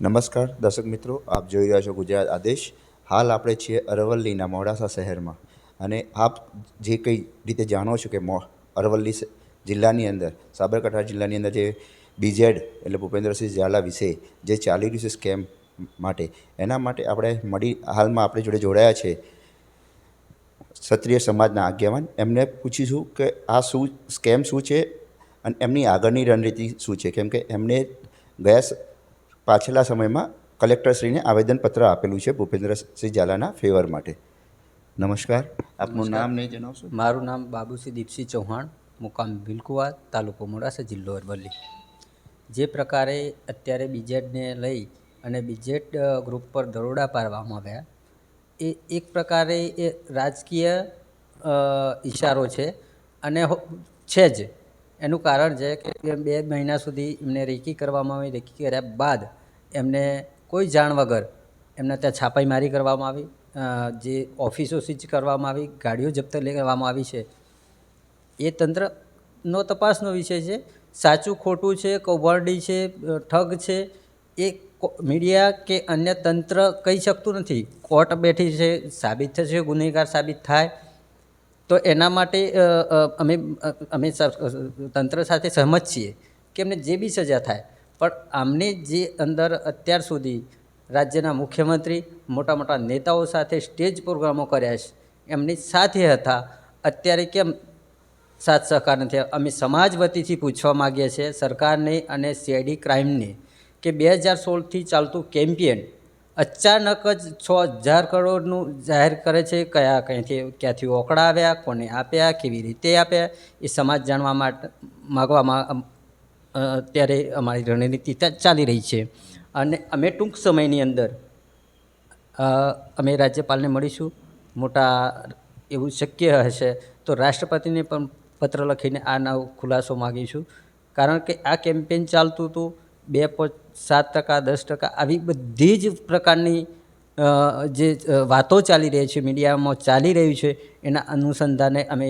નમસ્કાર, દર્શક મિત્રો, આપ જોઈ રહ્યા છો ગુજરાત આદેશ. હાલ આપણે છીએ અરવલ્લીના મોડાસા શહેરમાં અને આપ જે કંઈ રીતે જાણો છો કે મો, અરવલ્લી જિલ્લાની અંદર, સાબરકાંઠા જિલ્લાની અંદર જે બીઝેડ એટલે ભૂપેન્દ્રસિંહ ઝાલા વિશે જે ચાલી રહ્યું છે સ્કેમ માટે, એના માટે આપણે મળી, હાલમાં આપણી જોડે જોડાયા છે ક્ષત્રિય સમાજના આગેવાન. એમને પૂછીશું કે આ શું, સ્કેમ શું છે અને એમની આગળની રણનીતિ શું છે? કેમ કે એમને ગયા પાછલા સમયમાં કલેક્ટરશ્રીને આવેદનપત્ર આપેલું છે ભૂપેન્દ્રસિંહ ઝાલાના ફેવર માટે. નમસ્કાર. આપનું નામ નહીં જણાવશો? મારું નામ બાબુસિંહ દીપસિંહ ચૌહાણ મુકામ ભીલકુવા તાલુકો મોડાસા જિલ્લો અરવલ્લી. જે પ્રકારે અત્યારે બીજેડને લઈ અને બીજેડ ગ્રુપ પર દરોડા પાડવામાં આવ્યા એ એક પ્રકારે એ રાજકીય ઇશારો ઈશારો છે અને છે જ. એનું કારણ છે કે બે મહિના સુધી એમને રેકી કરવામાં આવી, રેકી કર્યા બાદ એમને કોઈ જાણ વગર એમને ત્યાં છાપાઈમારી કરવામાં આવી જે ઓફિસો સીઝ કરવામાં આવી, ગાડીઓ જપ્ત લેવામાં આવી છે. એ તંત્રનો તપાસનો વિષય છે. સાચું, ખોટું છે, કૌભાંડી છે ઠગ છે, એ મીડિયા કે અન્ય તંત્ર કહી શકતું નથી. કોર્ટ બેઠી છે, સાબિત થશે, ગુનેગાર સાબિત થાય. તો એના માટે અમે અમે તંત્ર સાથે સહમત છીએ કે એમને જે બી સજા થાય. પણ આમને જે અંદર અત્યાર સુધી રાજ્યના મુખ્યમંત્રી મોટા મોટા નેતાઓ સાથે સ્ટેજ પ્રોગ્રામો કર્યા છે, એમની સાથે હતા. અત્યારે કેમ સાથ સહકાર નથી? અમે સમાજ વતીથી પૂછવા માગીએ છીએ સરકારને અને સીઆઈડી ક્રાઇમને કે બે હજાર સોળથી ચાલતું કેમ્પિયન અચાનક જ છ હજાર કરોડનું જાહેર કરે છે, કયા ક્યાંથી ઓકળા આવ્યા, કોને આપ્યા, કેવી રીતે આપ્યા, એ સમાજ જાણવા માટે, માગવામાં અત્યારે અમારી રણનીતિ ચાલી રહી છે. અને અમે ટૂંક સમયની અંદર અમે રાજ્યપાલને મળીશું. મોટા એવું શક્ય હશે તો રાષ્ટ્રપતિને પણ પત્ર લખીને આ નવ ખુલાસો માગીશું. કારણ કે આ કેમ્પેન ચાલતું હતું બે પોઈન્ટ સાત ટકા, દસ ટકા આવી બધી જ પ્રકારની જે વાતો ચાલી રહી છે, મીડિયામાં ચાલી રહ્યું છે, એના અનુસંધાને અમે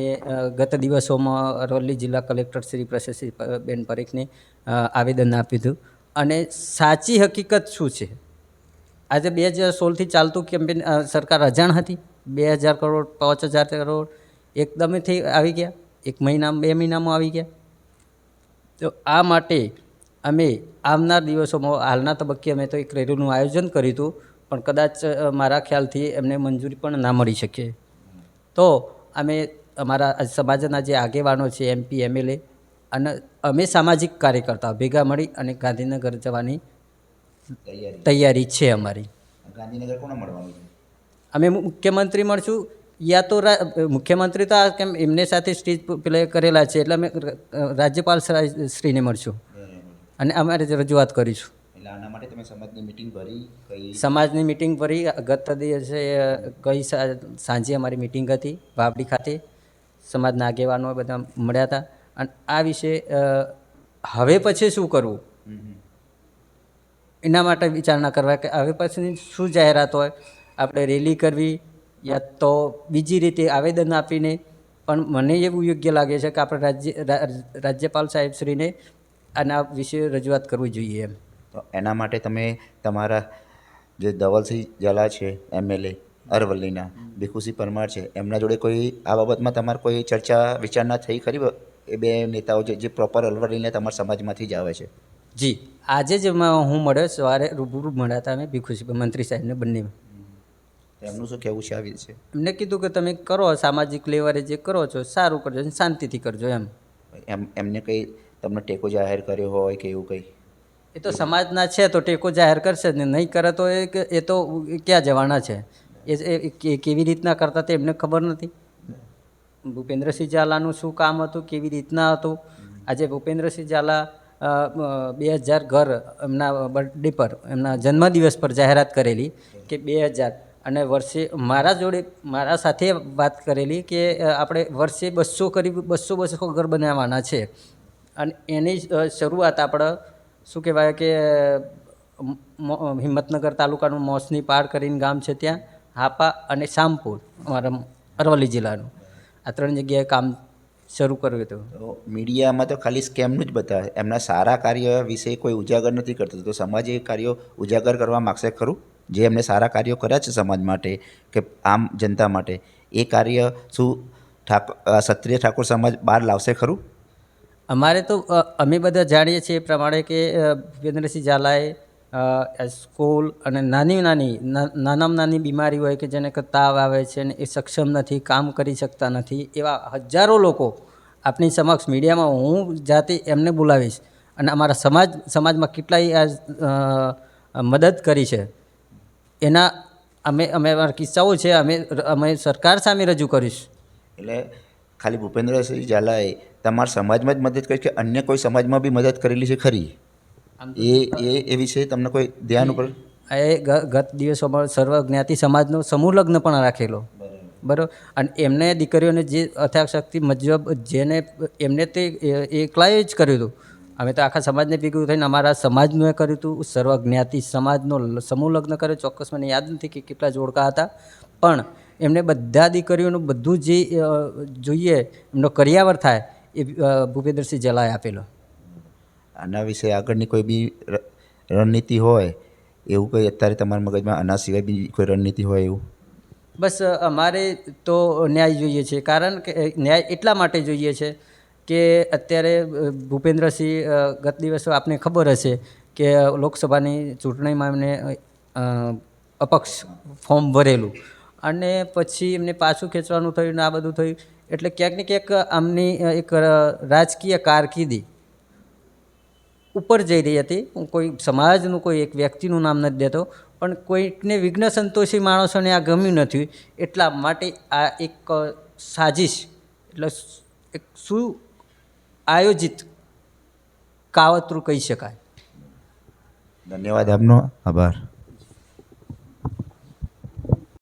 ગત દિવસોમાં અરવલ્લી જિલ્લા કલેક્ટર શ્રી પ્રશસ્તી બેન પરેખને આવેદન આપ્યું હતું. અને સાચી હકીકત શું છે? આજે બે હજાર સોળથી ચાલતું કેમ્પેન સરકાર અજાણ હતી. બે હજાર કરોડ, પાંચ હજાર કરોડ એકદમથી આવી ગયા. એક મહિનામાં, બે મહિનામાં આવી ગયા. તો આ માટે અમે આવનાર દિવસોમાં હાલના તબક્કે અમે તો એક રેલીનું આયોજન કર્યું હતું પણ કદાચ મારા ખ્યાલથી એમને મંજૂરી પણ ના મળી શકે. તો અમે અમારા સમાજના જે આગેવાનો છે એમપી એમએલએ અને અમે સામાજિક કાર્યકર્તાઓ ભેગા મળી અને ગાંધીનગર જવાની તૈયારી. છે અમારી. ગાંધીનગર કોને મળવાનું છે? અમે મુખ્યમંત્રી મળશું યા તો મુખ્યમંત્રી તો આ કેમ એમને સાથે સ્ટેજ પ્લે કરેલા છે એટલે અમે રાજ્યપાલ શ્રીને મળશું. અને અમારે જ રજૂઆત કરીશું. એટલે આના માટે તમે સમાજની મિટિંગ ભરી કઈ સમાજની મિટિંગ ભરી ગત દિવસે કઈ સાંજે અમારી મિટિંગ હતી વાવડી ખાતે. સમાજના આગેવાનો બધા મળ્યા હતા. અને આ વિશે હવે પછી શું કરવું. એના માટે વિચારણા કરવા કે હવે પછીની શું જાહેરાત હોય? આપણે રેલી કરવી યા તો બીજી રીતે આવેદન આપીને પણ મને એવું યોગ્ય લાગે છે કે આપણે રાજ્ય રાજ્યપાલ સાહેબશ્રીને આના વિશે રજૂઆત કરવી જોઈએ એમ. તો એના માટે તમે તમારા જે ધવલસિંહ ઝાલા છે એમએલએ અરવલ્લીના ભીખુસિંહ પરમાર છે એમના જોડે કોઈ આ બાબતમાં તમારે કોઈ ચર્ચા વિચારણા થઈ ખરી? એ બે નેતાઓ જે જે પ્રોપર અરવલ્લીને તમારા સમાજમાંથી જ આવે છે. જી. આજે જ હું મળ્યો સવારે રૂબરૂ મળ્યા હતા અમે ભીખુસિંહ મંત્રી સાહેબને બંને એમનું શું કહેવું છે આવી છે એમને કીધું કે તમે કરો સામાજિક લેવલે જે કરો છો સારું કરજો શાંતિથી કરજો એમ. એમ એમને કંઈ તમને ટેકો જાહેર કર્યો હોય કે એવું કંઈ? એ તો સમાજના છે, તો ટેકો જાહેર કરશે ને. નહીં કરે તો એ એ તો ક્યાં જવાના છે? એ કેવી રીતના કરતા તે એમને ખબર નથી. ભૂપેન્દ્રસિંહ ઝાલાનું શું કામ હતું, કેવી રીતના હતું? આજે ભૂપેન્દ્રસિંહ ઝાલા બે હજાર ઘર એમના બર્થડે પર, એમના જન્મદિવસ પર જાહેરાત કરેલી કે બે હજાર. અને વર્ષે મારા જોડે, મારા સાથે વાત કરેલી કે આપણે વર્ષે બસો કરીબ બસો બસો ઘર બનાવવાના છે. અને એની શરૂઆત આપણે શું કહેવાય કે હિંમતનગર તાલુકાનું મોસની પાર કરીને ગામ છે ત્યાં, હાપા અને શામપુર, અમારા અરવલ્લી જિલ્લાનું. આ ત્રણ જગ્યાએ કામ શરૂ કર્યું હતું. મીડિયામાં તો ખાલી સ્કેમનું જ બતાવે. એમના સારા કાર્ય વિશે કોઈ ઉજાગર નથી કરતું. તો સમાજ એ કાર્યો ઉજાગર કરવા માગશે ખરું? જે એમને સારા કાર્યો કર્યા છે સમાજ માટે કે આમ જનતા માટે. એ કાર્ય શું ઠાક ક્ષત્રિય ઠાકોર સમાજ બહાર લાવશે ખરું? અમારે તો અમે બધા જાણીએ છીએ એ પ્રમાણે કે ભૂપેન્દ્રસિંહ ઝાલાએ સ્કૂલ અને નાની નાની નાનામાં નાની બીમારી હોય કે જેને તાવ આવે છે ને એ સક્ષમ નથી, કામ કરી શકતા નથી, એવા હજારો લોકો આપણી સમક્ષ મીડિયામાં હું જાતે એમને બોલાવીશ અને અમારા સમાજ, સમાજમાં કેટલાય આ મદદ કરી છે. એના અમે અમે કિસ્સાઓ છે, અમે અમે સરકાર સામે રજૂ કરીશું. એટલે ખાલી ભૂપેન્દ્રસિંહ ઝાલાએ તમારા સમાજમાં જ મદદ કરી કે અન્ય કોઈ સમાજમાં બી મદદ કરેલી છે ખરી? એ એ એ વિશે તમને કોઈ ધ્યાન ઉપર? એ ગત દિવસોમાં સર્વ જ્ઞાતિ સમાજનો સમૂહ લગ્ન પણ રાખેલો. બરાબર. અને એમને દીકરીઓને જે અથાશક્તિ મજબ જેને એમને તે એકલાએ જ કર્યું હતું. અમે તો આખા સમાજને ભેગું થઈને અમારા સમાજનું એ કર્યું હતું. સર્વ જ્ઞાતિ સમાજનો સમૂહ લગ્ન કર્યો. ચોક્કસ મને યાદ નથી કે કેટલા જોડકા હતા. પણ એમને બધા દીકરીઓનું બધું જે જોઈએ એમનો કરિયાવર થાય એ ભૂપેન્દ્રસિંહ ઝાલાએ આપેલો. આના વિશે આગળની કોઈ બી રણનીતિ હોય એવું કંઈ અત્યારે તમારા મગજમાં આના સિવાય બી કોઈ રણનીતિ હોય એવું? બસ અમારે તો ન્યાય જોઈએ છે. કારણ કે ન્યાય એટલા માટે જોઈએ છે કે અત્યારે ભૂપેન્દ્રસિંહ ગત દિવસો આપને ખબર હશે કે લોકસભાની ચૂંટણીમાં એમને અપક્ષ ફોર્મ ભરેલું. અને પછી એમને પાછું ખેંચવાનું થયું ને આ બધું થયું. એટલે ક્યાંક ને ક્યાંક આમની એક રાજકીય કારકિર્દી ઉપર જઈ રહી હતી. હું કોઈ સમાજનું, કોઈ એક વ્યક્તિનું નામ નથી દેતો, પણ કોઈકને વિઘ્ન સંતોષી માણસોને આ ગમ્યું નથી. એટલા માટે આ એક સાજિશ, એટલે એક શું આયોજિત કાવતરું કહી શકાય. ધન્યવાદ આપનો. આભાર.